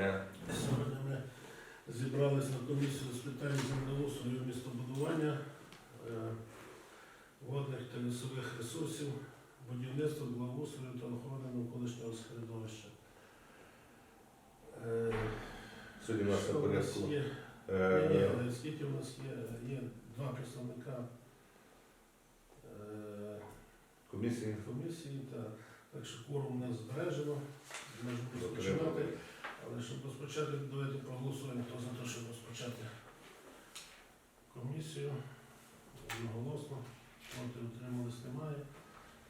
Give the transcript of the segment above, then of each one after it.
дня. Сьогодні ми зібралися на комісію з питань землеустрою і містобудування, е, водних та лісових ресурсів, будівництва, благоустрою та охорони навколишнього середовища. Е, Сьогодні у нас на порядку є? е, Ні, ні, але скільки в нас є? Є два представника е, комісії. комісії, та, так що кворум у нас збережено, можемо розпочинати. Але щоб розпочати, давайте проголосуємо, хто за те, щоб розпочати комісію. Одноголосно. Проти утримались немає.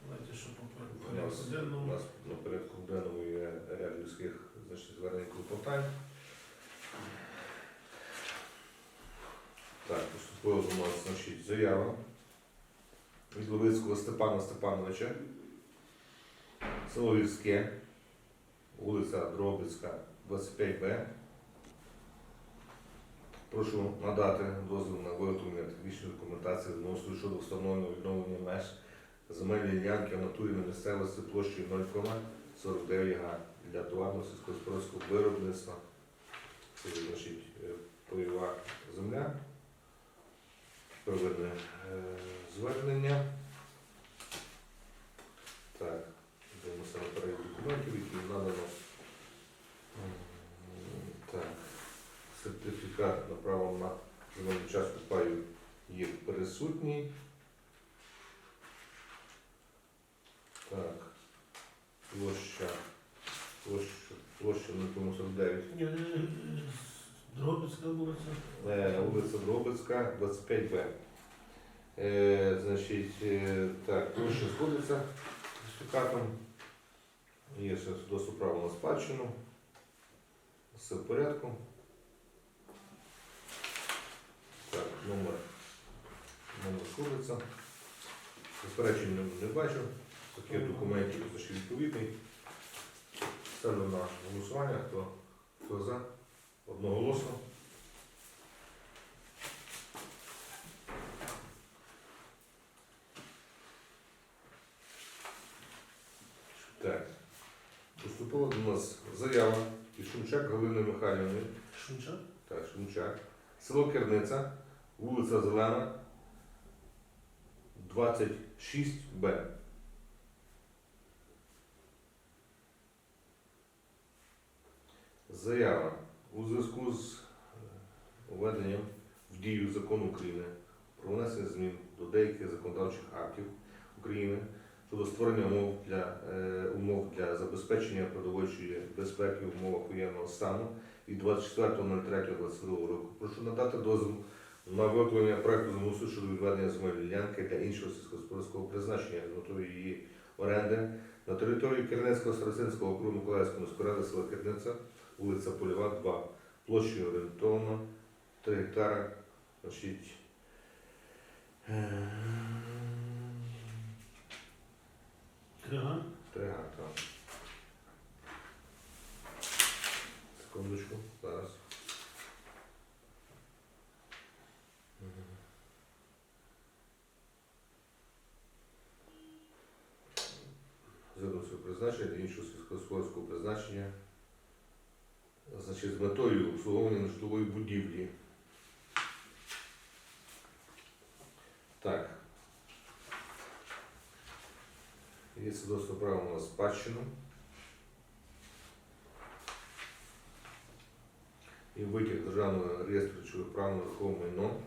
Давайте, що по У порядку нас, у денному. нас на порядку денному є ряд людських значить, звернень клопотань. Так, поступила до нас значить, заява від Левицького Степана Степановича. Село Львівське, вулиця Дробицька, 25Б. Прошу надати дозвіл на виготовлення технічної документації мосту щодо встановлення відновлення меж земельної ділянки в натурі на місцевості площею 0,49 га для товарно сільськогосподарського виробництва. Це значить е, земля. Первинне е, звернення. Так, дивимося на перелік документів, які надано. М, Так, сертифікат на право на земельну частку паю є присутній. Так. Площа. Площа. Площа 0,49. Ні, е, е, Дробицька вулиця. Е, Вулиця Дробицька, 25Б. Е, значить, е, так, площа сходиться з сертифікатом. Є ще доступ право на спадщину. Все в порядку. Так, номер. Номер сходиться. Заперечень не, бачу. Таких документів значить, відповідний. Ставлю на голосування. Хто, хто за? Одноголосно. Так. Поступила до нас заява від Шумчак Галини Михайлівни. Шунча? Так, Шумчак. Село Керниця, вулиця Зелена, 26Б. Заява у зв'язку з е, введенням в дію закону України про внесення змін до деяких законодавчих актів України щодо створення умов для, е, умов для забезпечення продовольчої безпеки в умовах воєнного стану від 24.03.22 року. Прошу надати дозвіл на виготовлення проекту замусу щодо відведення земельної ділянки для іншого сільськогосподарського призначення з метою її оренди на території Кернецького Старосинського округу Миколаївського міської ради села Керниця, вулиця Польова, 2, площею орієнтовно 3 гектара. Значить, е, Крига? 3 гектара. Секундочку, зараз. Призначення для іншого сільськогосподарського призначення, значить, з метою обслуговування житлової будівлі. Так. Є свідоцтво права на спадщину. І витяг державного реєстру прав на рухоме майно.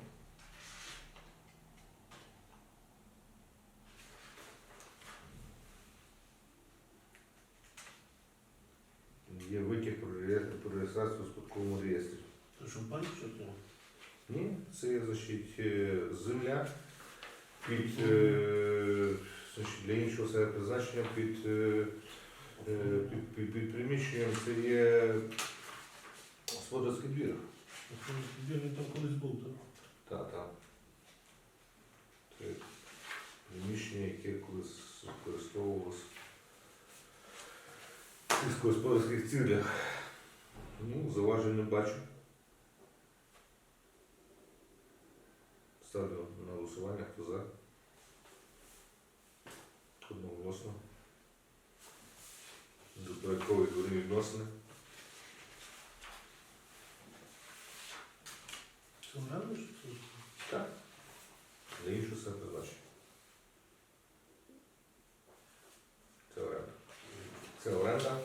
Є витяг про реєстр- про реєстрацію в спадковому реєстрі. То що пані що то? Ні, це є значить, е, земля під, е, значить, для іншого себе призначення під, е, під, під, під приміщенням це є господарський двір. Він там колись був, так? Та, та. Це приміщення, яке колись використовувалося в сільськогосподарських цілях. Ну, заважень не бачу. Ставлю на голосування. Хто за? Одноголосно. До проєктової дворні відносини. Це нравиш? Так. Не іншу все передачу. Це оренда. Це оренда.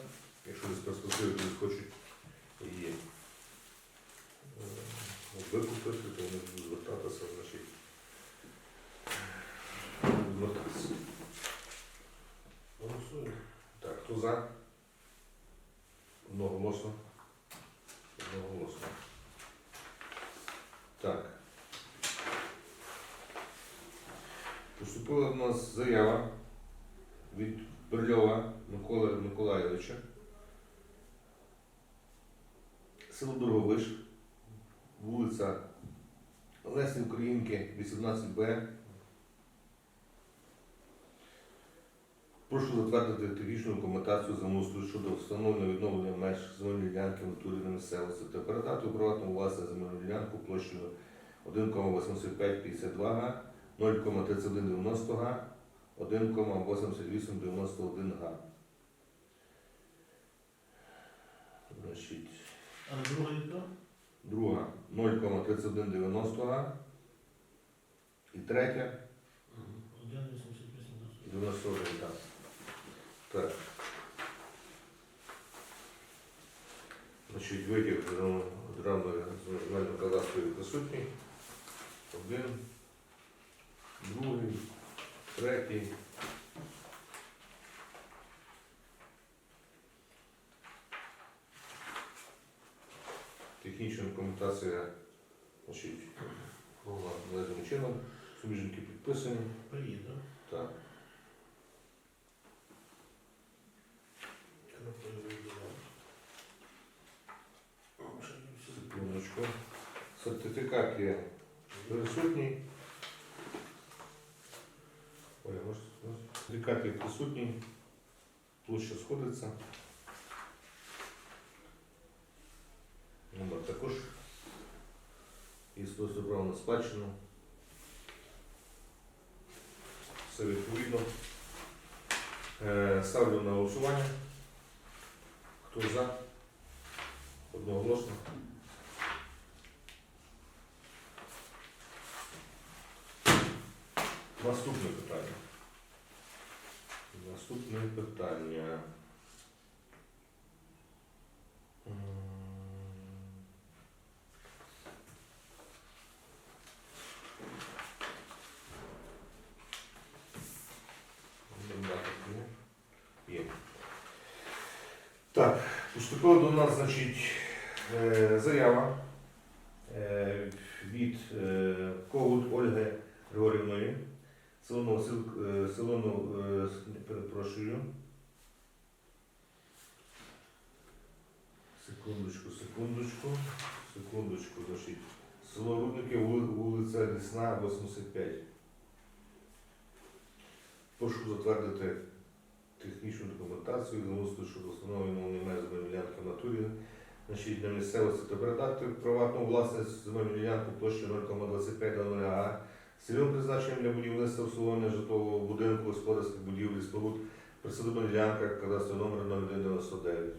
Якщо десь перспективи, люди хочуть її. За? Одноголосно. Одноголосно. Так. Поступила до нас заява від Берльова Миколи Миколайовича. Село Дороговиш, вулиця Лесі Українки, 18Б. Прошу затвердити технічну документацію замовстрою щодо встановлення відновлення меж земельної ділянки в натурі на місцевості та передати у приватну власність земельну ділянку площею 1,8552 га, 0,3190 га, 1,8891 га. Значить, А друга яка? друга 0,3190 га. І третя 1,88. 91 так. Так. Значить, витяг ну, державної земельного кадастру присутній. Один, другий, третій. Технічна документація, значить, належним чином, суміжники підписані. Приїде. Так. Секундочку. Сертифікат є присутній. Оля, може, сертифікат є присутній. Площа сходиться. Номер також. І свойство права на спадщину. Все відповідно. Е, Ставлю на голосування. Хто за? Одноголосно. Наступне питання. Наступне питання. Так, поступила до нас, значить, е, заява е, від е, Когут Ольги Григорівної, Новосил, е, село Нов- е, перепрошую. Секундочку, секундочку, секундочку, значить. Село Рудники, вулиця Лісна, 85. Прошу затвердити технічну документацію, замовство щодо встановлення немає земельної в натурі, значить для місцевості та передати приватну власність земельну ділянку площею 0,25 га з цільовим призначенням для будівництва обслуговування житлового будинку, господарських будівлі, споруд, присадибна ділянка, кадастровий номер 0199.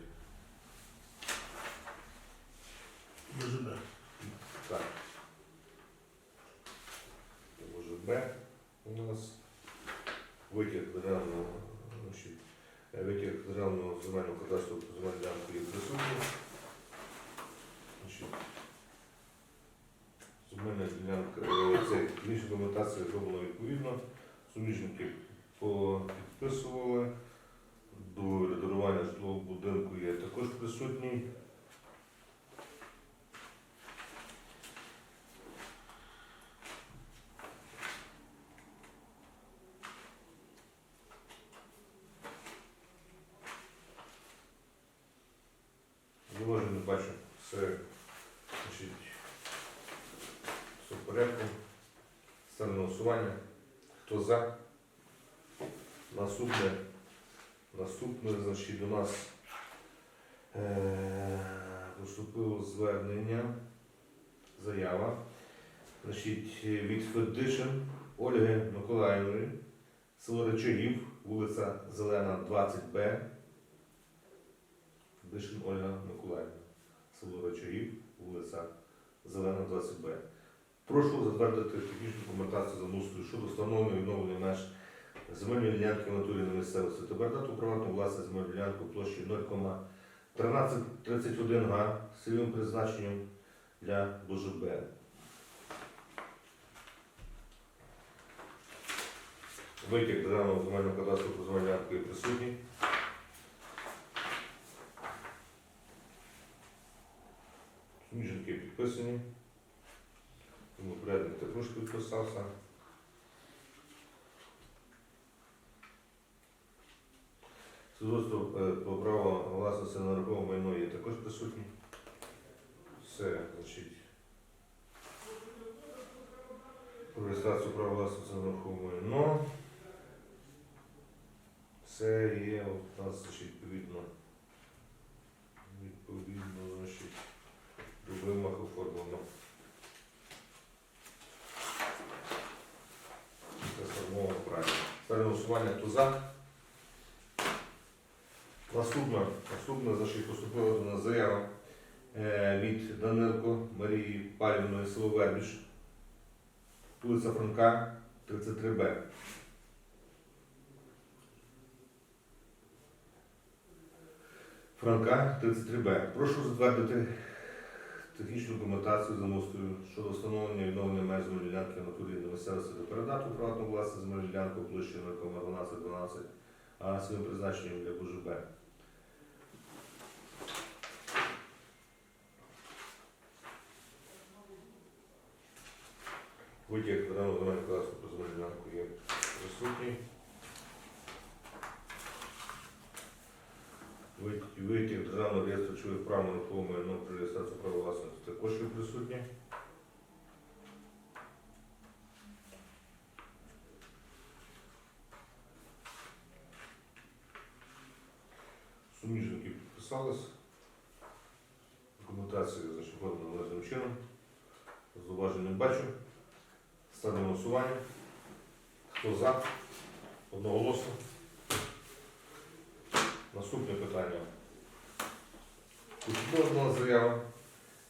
БЖБ. Так. Може Б у нас витяг державного, значить, витяг державного земельного кадастру по земельну ділянку є присутній. Значить, Земельна ділянка, е, це технічна документація зроблена відповідно. Суміжники підписували. До редагування житлового будинку є також присутній. Зауважень не бачу. Все, значить, все в порядку. Ставлю на голосування. Хто за? Наступне, наступне, значить, до нас е, поступило звернення, заява. Значить, від Федишин Ольги Миколаївної, село Речагів, вулиця Зелена, 20Б. Дишин Ольга Миколаївна, село Речагів, вулиця Зелена, 20Б. Прошу затвердити технічну документацію замустрою щодо встановлення відновлення меж земельної ділянки в натурі на місцевості та передати у приватну власність земельну ділянку площею 1331 га з цільовим призначенням для БЖБ. Витяг державного земельного кадастру про земельну ділянку є присутній. Суміжники підписані. Тому порядник також підписався. Свідоцтво е, про право власності на нерухоме майно є також присутні. Все, значить. Про реєстрацію права власності на нерухоме майно. Це є у нас значить, відповідно. Відповідно, значить, до вимог оформлено. Це сформовано правильно. Ставлю на за? Наступна, наступна значить, поступила до нас заява е, від Данилко Марії Палівної село вулиця Франка, 33Б. Франка, 33Б. Прошу затвердити технічну документацію за мостою щодо встановлення відновлення меж земельної ділянки в натурі на місцевості до передату приватну власність земельну ділянку площею 0,1212, а своїм призначенням для БЖБ. Витяг державного земельного кадастру про земельну ділянку є присутній. Вит- Витяг державного реєстру чоловік прав на нерухоме майно реєстрації права власності також є присутній. Суміжники підписались. Документація значить, подана належним чином. Зауважень не бачу. Ставлю голосування. Хто за? Одноголосно. Наступне питання. Поступила до заява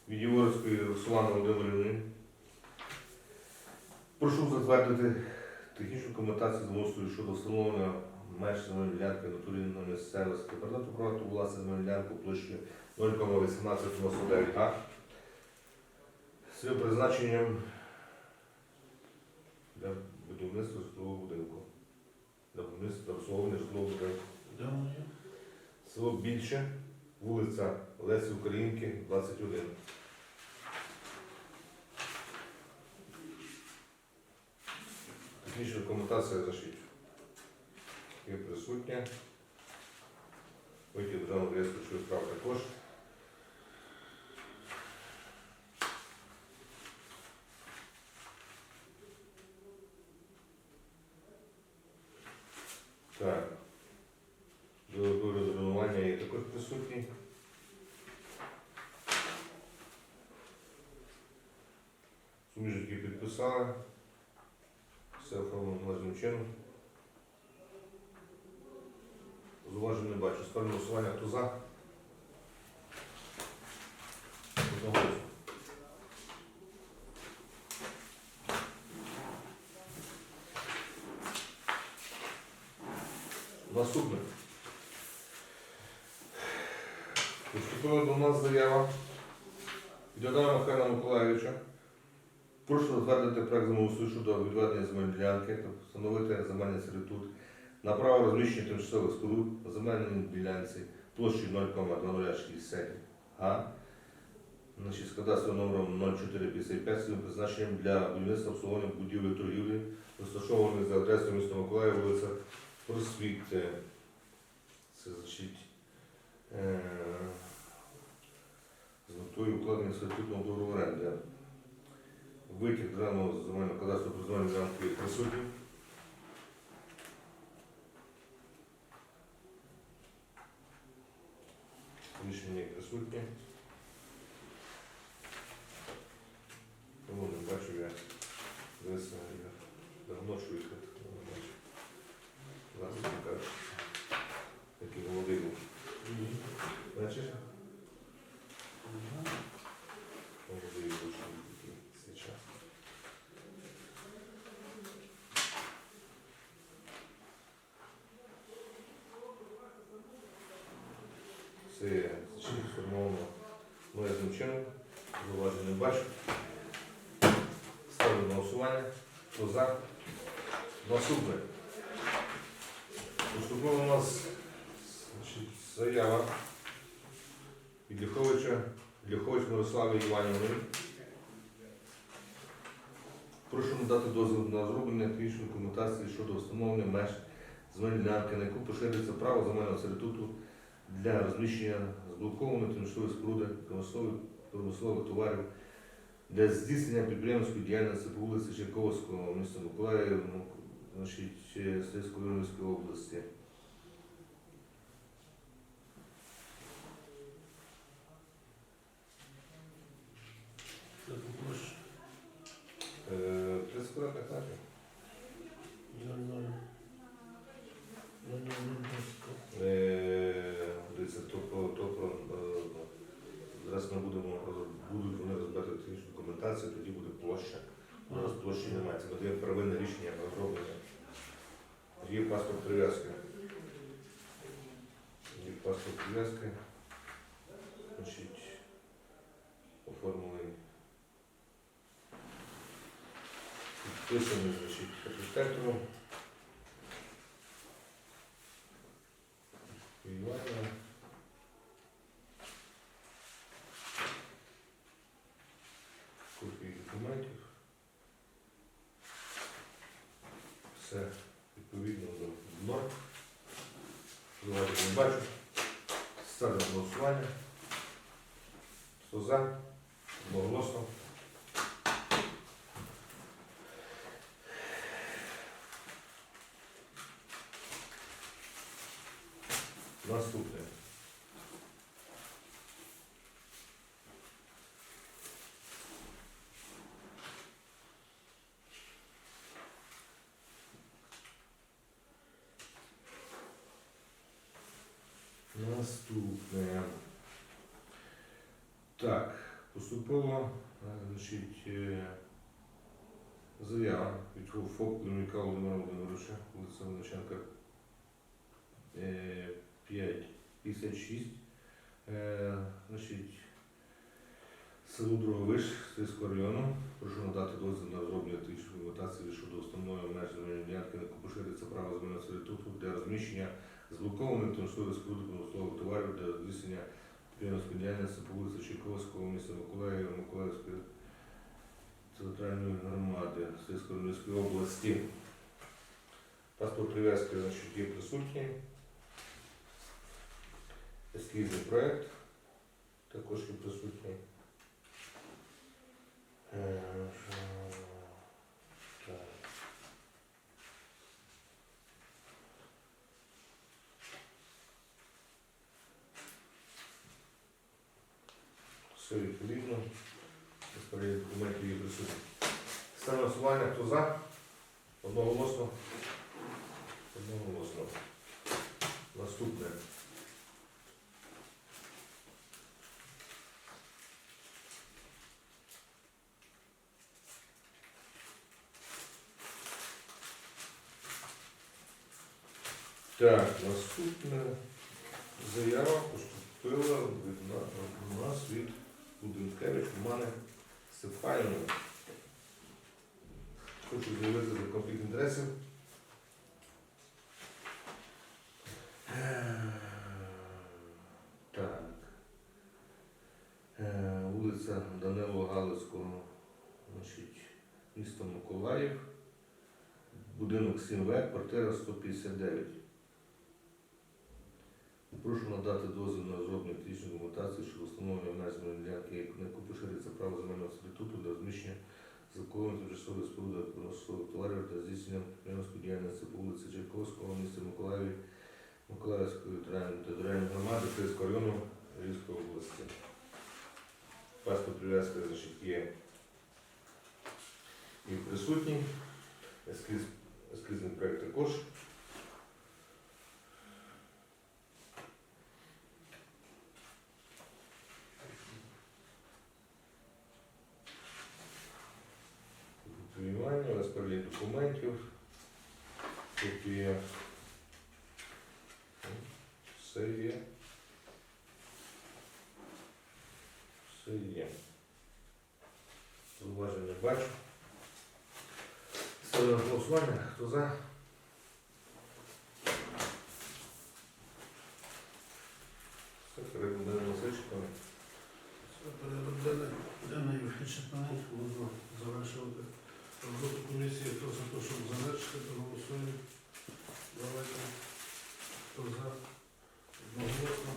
від Єворської Руслани Володимирівни. Прошу затвердити технічну документацію з мостою щодо встановлення меж земельної ділянки на турі на місцевості. Передати приватну власну земельну ділянку площею 0,1899 га. З призначенням для будівництва житлового будинку. Для будівництва житлового будинку. Село Більше, вулиця Лесі Українки, 21. Технічна документація защить. Є присутня. Витяг державного реєстру що прав також. Так. Додаткове розрахування є також присутній. Суміжники. Все оформлено належним чином. Зуважень не бачу. Ставлю голосування. Хто за? Одноголосно. Наступне. Поступила до нас заява від Адама Михайла Миколаївича. Прошу затвердити проект землеустрою щодо відведення земельної ділянки та встановити земельний сервітут на право розміщення тимчасових споруд на земельній ділянці площею 0,2060 га. З кадастровим номером 0455 з призначенням для будівництва обслуговування будівлі торгівлі, розташованих за адресою міста Миколаїв, вулиця Просвіти. Це значить е, з метою укладення сервітутного договору оренди. Витяг державного земельного кадастру про земельну ділянку є присутній. Рішення є присутнє. Належним чином. Зауважень не бачу. Ставлю на голосування. Хто за? Наступне. Поступила у нас значить, заява від Ліховича, Ліхович Мирослави Іванівни. Прошу надати дозвіл на зроблення технічної документації щодо встановлення меж земельної ділянки, на яку поширюється право земельного сервітуту для розміщення зблокованої тимчасові споруди промислових, товарів для здійснення підприємської діяльності по вулиці Чайковського, міста Миколаїв, ну, значить, Стрийської області. Це по площі. Е, 30 квадратних метрів. Я не знаю. Я не знаю. Е, Дивіться, то про, то про е, зараз ми будемо будуть вони розбирати технічну документацію, тоді буде площа. Зараз площі немає. Це буде первинне рішення розроблення. Є паспорт прив'язки. Є паспорт прив'язки. Значить, оформлений. Підписаний, значить, архітектором. Івана. Копії документів. Все відповідно до норм. Давайте не бачу. Ставлю голосування. Хто за? Одноголосно. Наступне. Так, поступово, е, значить, е, заява від ФОП Леміка Володимира Володимировича, вулиця Вониченка, е, 556. Е, Значить, село Дроговиш Стрийського району. Прошу надати дозвіл на розроблення технічної документації щодо меж земельної ділянки, на яку поширюється право земельного сервітуту для розміщення зблокованих тимчасових споруд промислових товарів для здійснення підприємницької діяльності по вулиці Чайковського, міста Миколаєва, Миколаївської центральної громади Рівненської області. Паспорт прив'язки є присутній. Ескізний проєкт також є присутній. Е, що- так. Все відповідно. Розпоряд документів є присутні. Ставлю на голосування, хто за? Одноголосно. Одноголосно. Наступне. Так, наступна заява поступила від нас від Будинкевич Романи Степанівни. Хочу заявити за конфлікт інтересів. Е, Так. Е, Вулиця Данило Галицького, значить, місто Миколаїв. Будинок 7В, квартира 159. Прошу надати дозвіл на розроблення технічної документації щодо встановлення меж земельної ділянки, на яку поширюється право земельного сервітуту для розміщення законної тимчасової споруди промислових товарів та здійснення підприємської діяльності по вулиці Чайковського, місті Миколаїві, Миколаївської територіальної- громади Київського району Львівської області. Паспорт прив'язки є і присутній. Ескіз, ескізний проект також. Ольги Іванівні, документів. Тут є все є. Все є. Зуваження бачу. Ставлю голосування. Хто за? Все, перебудемо насичками. Все, перебудемо. Дякую, Вихідчик, пане. Комісії. Хто за те, щоб завершити, то голосуємо. Давайте. Хто за? Одноголосно.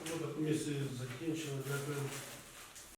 Робота комісії закінчена. Дякую.